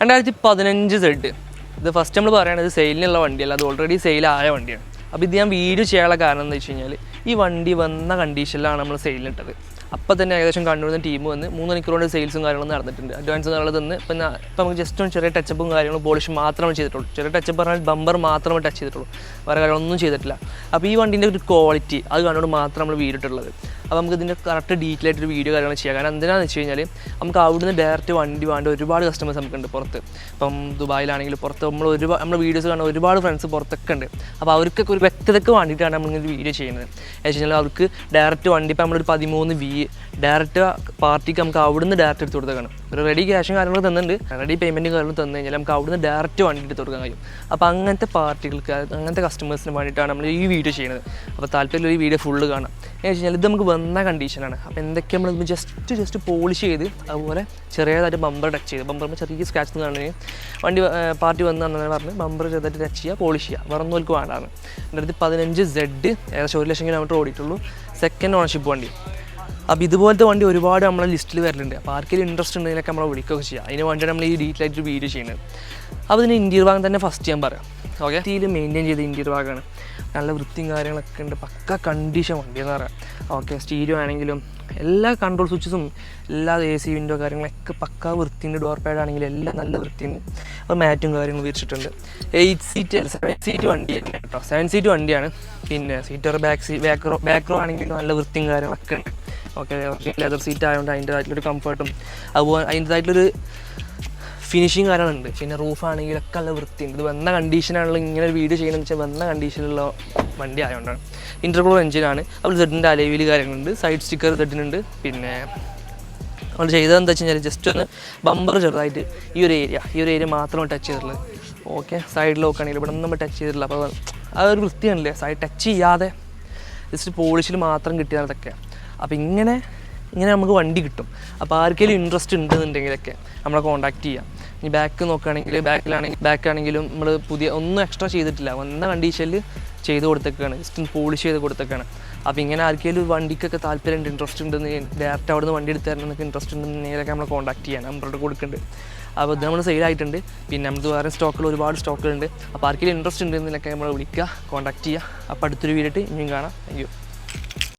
രണ്ടായിരത്തി പതിനഞ്ച് സെഡ് ഇത് ഫസ്റ്റ് നമ്മൾ പറയുന്നത് സെയിലിനുള്ള വണ്ടിയല്ല അത് ഓൾറെഡി സെയിലായ വണ്ടിയാണ്. അപ്പോൾ ഇത് ഞാൻ വീഡിയോ ചെയ്യാനുള്ള കാരണം എന്ന് വെച്ച് കഴിഞ്ഞാൽ ഈ വണ്ടി വന്ന കണ്ടീഷനിലാണ് നമ്മൾ സെയിലിനിട്ടത് അപ്പോൾ തന്നെ ഏകദേശം കണ്ണൂരിൽ ടീം വന്ന് മൂന്ന് മണിക്കൂർ കൊണ്ട് സെയിൽസും കാര്യങ്ങളും നടന്നിട്ടുണ്ട്. അഡ്വാൻസ് എന്നുള്ളത് തന്ന് ഇപ്പം ഇപ്പം നമുക്ക് ജസ്റ്റ് ഒന്ന് ചെറിയ ടച്ചപ്പും കാര്യങ്ങളും പോളിഷ് മാത്രമേ ചെയ്തിട്ടുള്ളൂ. ചെറിയ ടച്ചപ്പ് പറഞ്ഞാൽ ബമ്പർ മാത്രമേ ടച്ച് ചെയ്തിട്ടുള്ളൂ. വേറെ കാര്യങ്ങളൊന്നും ചെയ്തിട്ടില്ല. അപ്പോൾ ഈ വണ്ടീന്റെ ഒരു ക്വാളിറ്റി അത് കണ്ടുകൊണ്ട് മാത്രം നമ്മൾ വീടിട്ടുള്ളത് അപ്പോൾ നമുക്ക് ഇതിന്റെ കറക്റ്റ് ഡീറ്റെയിൽ ആയിട്ടൊരു വീഡിയോ കാര്യങ്ങൾ ചെയ്യാം. കാരണം എന്തിനാണെന്ന് വെച്ച് കഴിഞ്ഞാൽ നമുക്ക് അവിടുന്ന് ഡയറക്റ്റ് വണ്ടി വേണ്ട ഒരുപാട് കസ്റ്റമേഴ്സ് നമുക്കുണ്ട് പുറത്ത്. ഇപ്പം ദുബായിലാണെങ്കിൽ പുറത്ത് നമ്മൾ ഒരുപാട് നമ്മുടെ വീഡിയോസ് കാണുന്ന ഒരുപാട് ഫ്രണ്ട്സ് പുറത്തൊക്കെ ഉണ്ട്. അപ്പോൾ അവർക്കൊക്കെ ഒരു വ്യക്തതയ്ക്ക് വേണ്ടിയിട്ടാണ് നമ്മളിങ്ങനെ വീഡിയോ ചെയ്യുന്നത്. എന്ന് വെച്ച് കഴിഞ്ഞാൽ അവർക്ക് ഡയറക്റ്റ് വണ്ടി ഇപ്പോൾ നമ്മളൊരു പതിമൂന്ന് വി ഡയറക്റ്റ് പാർട്ടിക്ക് നമുക്ക് അവിടുന്ന് ഡയറക്റ്റ് എടുത്ത് കൊടുത്തേക്കണം. ഒരു റെഡി ക്യാഷും കാര്യങ്ങളും തന്നിട്ടുണ്ട്. റെഡി പേയ്മെന്റും കാര്യങ്ങളും തന്നു കഴിഞ്ഞാൽ നമുക്ക് അവിടുന്ന് ഡയറക്റ്റ് വണ്ടി എടുത്ത് കൊടുക്കാൻ കഴിയും. അപ്പോൾ അങ്ങനത്തെ പാർട്ടികൾക്ക് അങ്ങനത്തെ കസ്റ്റമേഴ്സിന് വേണ്ടിയിട്ടാണ് നമ്മൾ ഈ വീഡിയോ ചെയ്യുന്നത്. അപ്പോൾ താല്പര്യമുള്ള ഈ വീഡിയോ ഫുള്ള് കാണാം. എന്ന് വെച്ച് കഴിഞ്ഞാൽ ഇത് നമുക്ക് വന്ന കണ്ടീഷനാണ് അപ്പോൾ എന്തൊക്കെ നമ്മൾ ജസ്റ്റ് ജസ്റ്റ് പോളിഷ് ചെയ്ത് അതുപോലെ ചെറിയതായിട്ട് ബമ്പർ ടച്ച് ചെയ്ത് ബമ്പറിൽ ചെറിയ സ്ക്രാച്ച് എന്ന് കാണുകയും വണ്ടി പാർട്ടി വന്ന് പറഞ്ഞ് ബമ്പർ ചെറുതായിട്ട് ടച്ച് ചെയ്യുക പോളിഷ് ചെയ്യുക. വേറെ ഒന്നും വേണ്ടാണ് എന്റെ അടുത്ത് പതിനഞ്ച് സെഡ് ഏകദേശം ഒരു ലക്ഷം കിലോമീറ്റർ ഓടിയിട്ടുള്ളൂ. സെക്കൻഡ് ഓണർഷിപ്പ് വണ്ടി. അപ്പോൾ ഇതുപോലത്തെ വണ്ടി ഒരുപാട് നമ്മളെ ലിസ്റ്റിൽ വരലുണ്ട്. അപ്പോൾ ആർക്കെങ്കിലും ഇൻട്രസ്റ്റ് ഉണ്ടെങ്കിലൊക്കെ നമ്മളെ വിളിക്കുകയൊക്കെ ചെയ്യാം. അതിന് വേണ്ടിയാണ് നമ്മൾ ഈ ഡീറ്റെയിൽ ആയിട്ട് വീഡിയോ ചെയ്യുന്നത്. അപ്പോൾ ഇതിന് ഇന്റീരിയർ ഭാഗം തന്നെ ഫസ്റ്റ് ഞാൻ പറയാം. ഓക്കെ വൃത്തിയിൽ മെയിന്റെയിൻ ചെയ്ത ഇന്റീരിയർ ഭാഗമാണ് നല്ല വൃത്തിയും കാര്യങ്ങളൊക്കെ ഉണ്ട്. പക്ക കണ്ടീഷൻ വണ്ടി എന്ന് പറയാം. ഓക്കെ സ്റ്റീരിയോ ആണെങ്കിലും എല്ലാ കൺട്രോൾ സ്വിച്ചസും എല്ലാ എ സി വിൻഡോ കാര്യങ്ങളൊക്കെ പക്ക വൃത്തിയുണ്ട്. ഡോർ പാഡ് ആണെങ്കിലും എല്ലാം നല്ല വൃത്തിയുണ്ട്. അപ്പോൾ മാറ്റും കാര്യങ്ങളും വിരിച്ചിട്ടുണ്ട്. എയ്റ്റ് സീറ്റ് സെവൻ സീറ്റ് വണ്ടി കേട്ടോ. സെവൻ സീറ്റ് വണ്ടിയാണ്. പിന്നെ seater back see back row back row ആണെങ്കിലും നല്ല വൃത്തിയും കാര്യങ്ങളൊക്കെ ഉണ്ട്. ഓക്കെ ലെതർ സീറ്റ് ആയതുകൊണ്ട് അതിന്റെതായിട്ടുള്ളൊരു കംഫർട്ടും അതുപോലെ അതിന്റെതായിട്ടുള്ളൊരു ഫിനിഷിങ് കാര്യങ്ങളുണ്ട്. പിന്നെ റൂഫ് ആണെങ്കിലൊക്കെ നല്ല വൃത്തിയുണ്ട്. ഇത് വന്ന കണ്ടീഷനാണല്ലോ ഇങ്ങനെ ഒരു വീഡിയോ ചെയ്യണമെന്ന് വെച്ചാൽ വന്ന കണ്ടീഷനിലുള്ള വണ്ടി ആയതുകൊണ്ടാണ് ഇന്റർകൂളർ എഞ്ചിനാണ് അപ്പോൾ സെഡിന്റെ അലവിൽ കാര്യങ്ങളുണ്ട്. സൈഡ് സ്റ്റിക്കർ സെഡിനുണ്ട് പിന്നെ നമ്മൾ ചെയ്തത് എന്താ വെച്ച് കഴിഞ്ഞാൽ ജസ്റ്റ് ഒന്ന് ബമ്പർ ചെറുതായിട്ട് ഈ ഒരു ഏരിയ ഈ ഒരു ഏരിയ മാത്രം ടച്ച് ചെയ്തിട്ടുള്ളത് ഓക്കെ സൈഡിൽ നോക്കുകയാണെങ്കിൽ ഇവിടെ നമ്മൾ ടച്ച് ചെയ്തിട്ടില്ല. അപ്പോൾ അതൊരു വൃത്തിയാണല്ലേ? സൈഡ് ടച്ച് ചെയ്യാതെ ജസ്റ്റ് പോളിഷിൽ മാത്രം കിട്ടിയതാണ് ഇതൊക്കെ. അപ്പോൾ ഇങ്ങനെ ഇങ്ങനെ നമുക്ക് വണ്ടി കിട്ടും. അപ്പോൾ ആർക്കെങ്കിലും ഇൻട്രസ്റ്റ് ഉണ്ടെന്നുണ്ടെങ്കിലൊക്കെ നമ്മളെ കോൺടാക്ട് ചെയ്യാം. ഇനി ബാക്ക് നോക്കുകയാണെങ്കിൽ ബാക്കിലാണെങ്കിൽ ബാക്ക് ആണെങ്കിലും നമ്മൾ പുതിയ ഒന്നും എക്സ്ട്രാ ചെയ്തിട്ടില്ല. വന്ന കണ്ടീഷനിൽ ചെയ്ത് കൊടുത്തേക്കാണ്. ജസ്റ്റ് പോളിഷ് ചെയ്ത് കൊടുത്തേക്കാണ്. അപ്പോൾ ഇങ്ങനെ ആർക്കെങ്കിലും വണ്ടിക്കൊക്കെ താല്പര്യമുണ്ട് ഇൻട്രസ്റ്റ് ഉണ്ടെന്ന് ഡയറക്റ്റ് അവിടെ നിന്ന് വണ്ടി എടുത്ത് തരണം എന്നൊക്കെ ഇൻട്രസ്റ്റ് ഉണ്ടെന്നുണ്ടെങ്കിലൊക്കെ നമ്മൾ കോൺടാക്ട് ചെയ്യാൻ നമ്പറോട് കൊടുക്കുന്നുണ്ട്. അപ്പോൾ ഇത് നമ്മൾ സെയിലായിട്ടുണ്ട് പിന്നെ നമുക്ക് വേറെ സ്റ്റോക്കുകൾ ഒരുപാട് സ്റ്റോക്കുകളുണ്ട് അപ്പോൾ ആർക്കെങ്കിലും ഇൻട്രസ്റ്റ് ഉണ്ടെന്നൊക്കെ നമ്മൾ വിളിക്കുക കോൺടാക്ട് ചെയ്യുക. അപ്പോൾ അടുത്തൊരു വീഡിയോ ഇനിയും കാണാം. താങ്ക്